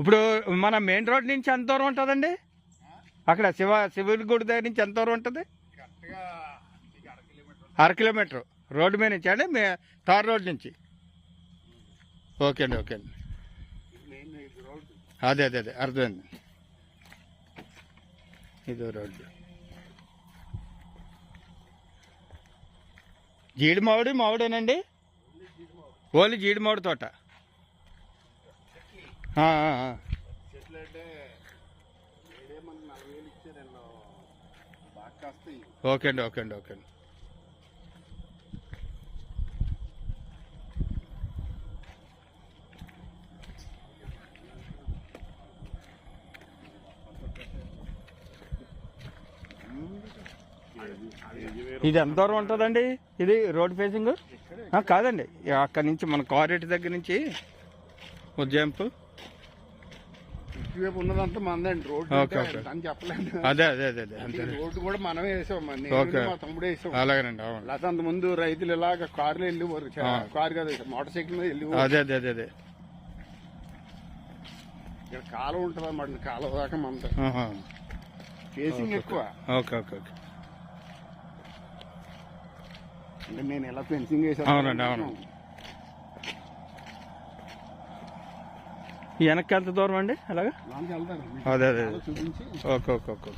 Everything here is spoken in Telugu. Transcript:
ఇప్పుడు మన మెయిన్ రోడ్ నుంచి ఎంత దూరం ఉంటుందండి? అక్కడ శివ శివుడి గుడి దగ్గర నుంచి ఎంత దూరం ఉంటుంది? అర కిలోమీటర్. రోడ్డు మీద నుంచి అండి? మే తార్ రోడ్ నుంచి. ఓకే అండి ఓకే అండి. అదే అదే అదే అర్థమైంది. ఇదో రోడ్డు. జీడి మామిడి మామిడేనండి ఓన్లీ జీడి మామిడి తోట. చెట్లు అంటే మనకి నలభై వేలు బాగా కాస్తాయి ఓకే అండి ఓకే అండి ఓకే అండి. ఇది ఎంత దూరం ఉంటుందండి? ఇది రోడ్ ఫేసింగ్ కాదండి. అక్కడ నుంచి మన కారేటి దగ్గర నుంచి? ఉజ్జాయింపు? ఇటువైపు ఉన్నదంతా మందండి రోడ్డు ఓకే, ఓకే. అని చెప్పలేదు అదే అదే అదే అదే అంతే రోడ్డు కూడా మనమే వేసాం ఓకే. నేను మా తమ్ముడు వేసాం. అలాగేనండి అవును. లేకపోతే అంత ముందు రైతులు ఇలాగ కార్లు వెళ్ళి ఆ. కారు కదా మోటార్ సైకిల్ మీద వెళ్ళి అదే అదే అదే అదే. ఇక్కడ కాలువ ఉంటుంది అన్నమాట కాలువ దాకా మంద. ఆహా. ఫేసింగ్ ఓకే, ఎక్కువ. ఓకే. ఓకే ఓకే అంటే నేను ఎలా ఫెన్సింగ్ వేసాను అవునండి, అవును. వెనక్కి ఎంత దూరం అండి? అలాగా అదే అదే ఓకే ఓకే ఓకే.